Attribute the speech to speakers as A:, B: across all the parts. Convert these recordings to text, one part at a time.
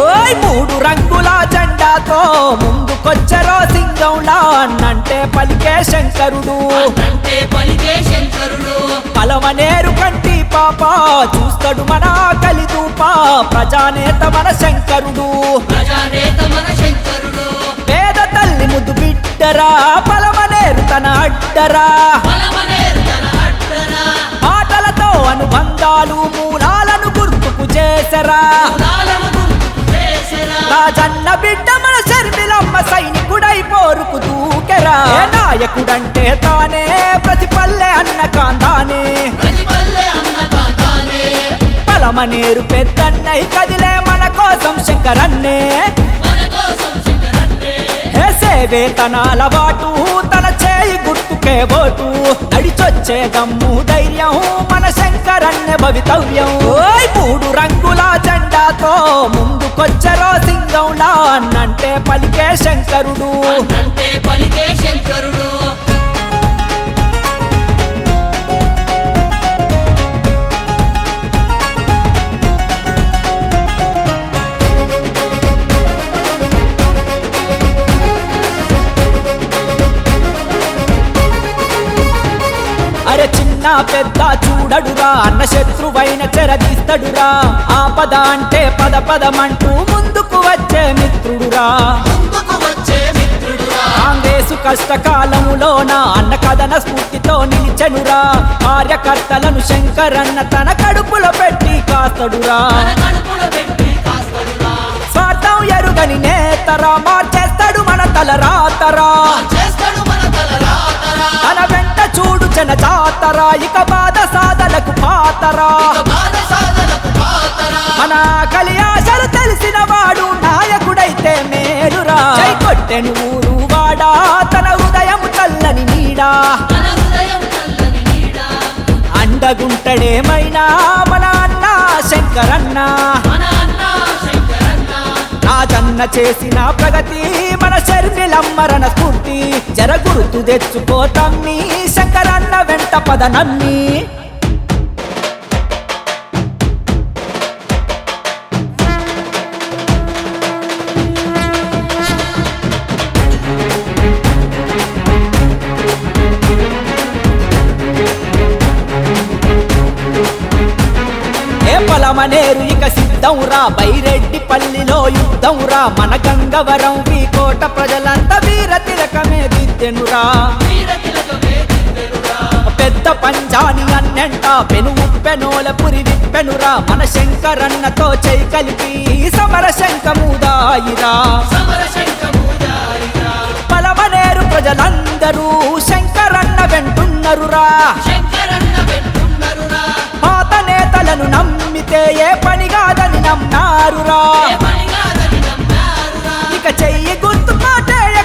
A: ఓయ్ మూడు రంగుల జెండాతో ముందుకొచ్చరో సింగంలా అన్నంటే పలికే శంకరుడు. పలమనేరు కంటి పాప చూస్తాడు మన కలిదూప ప్రజానేత మన శంకరుడు. పేద తల్లి ముద్దు బిడ్డరా పలమనేరు తన అడ్డరా.
B: బలమనేరు తన అడ్డరా.
A: మాటలతో అనుబంధాలు మూలాలను గుర్తుకు చేసరా. రాజన్న బిడ్డ మన శర్మిలమ్మ సైనికుడై పోరుకు దూకెరా. నాయకుడంటే తానే ప్రతి పల్లె అన్న కాంతానే పలమనేరు పెద్దన్నై కదిలే మన కోసం శంకరన్నే.
B: మన వేతనాల
A: బాటు సేవే తన అలవాటు తన చేయి గుర్తుకే ఓటు. నడిచొచ్చే దమ్ము ధైర్యం మన శంకరన్నే భవితవ్యం. మూడు రంగుల జెండాతో ముందుకొచ్చరో సింగంలా అన్నంటే పలికే శంకరుడు.
B: పలికే శంకరుడు.
A: చిన్న పెద్ద చూడడురా అన్న శత్రువైన చెరదీస్తడురా. ఆపద అంటే పద పదమంటూ ముందుకు వచ్చే మిత్రుడురా. కాంగ్రెసు కష్టకాలములోన అన్న కథన స్ఫూర్తితో నిలిచెనురా. కార్యకర్తలను శంకరన్న తన కడుపులో పెట్టి కాస్తడురా.
B: తన కడుపులో పెట్టి కాస్తడురా.
A: స్వార్థం ఎరుగని నేతరా మార్చేస్తాడు మన తల రాతరా. ఇక బాధ సాధలకు పాతరా
B: సాధనకు పాతరా.
A: మన కలియాసలు తెలిసిన వాడు నాయకుడైతే మేలురా. జై కొట్టెను ఊరు వాడా తన హృదయం చల్లని నీడా. అండగుంటడేమైనా మన అన్న శంకరన్న. రాజన్న చేసిన ప్రగతి మన శర్మిలమ్మరణ స్ఫూర్తి జరగురుతు తెచ్చుకో తమ్మి. వెంట పదనమ్మి ఏ పొలమనేరు ఇక సిద్ధంరా బైరెడ్డి పల్లిలో యుద్ధంరా మన గంగవరం కోట ప్రజలంతా వీర తిలకమే దిద్దెనురా. అన్నెంట పెను ఉప్పెనోల పురి విప్పెనురా. మన శంకరన్నతో చేయి కలిపి సమర
B: శంకముదాయిరా
A: పలమనేరు ప్రజలందరూ శంకరన్న వెంటున్నరురా. పాత నేతలను నమ్మితే ఏ పని కాదని నమ్మారురా ఇక చెయ్యి గుర్తు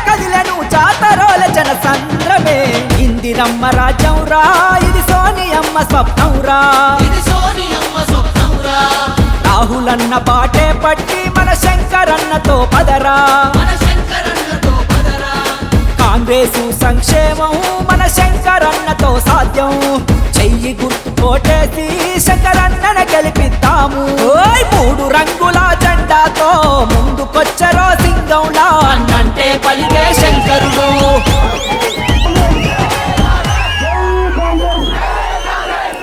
A: కదిలను జాతరోల జన సంద్రమే ఇందిరమ్మ రాజ్యం రా సోనియమ్మ
B: స్వప్నంరా.
A: రాహులన్న పాటే పట్టి మన శంకరన్నతో పదరా. కాంగ్రెస్ సంక్షేమం మన శంకరన్నతో సాధ్యం. చెయ్యి గుర్తు కోటేసి శంకరన్నన గెలిపిద్దాము. మూడు రంగుల జెండాతో ముందుకొచ్చరో సింగంలా. అన్నంటే పలికే శంకరుడు.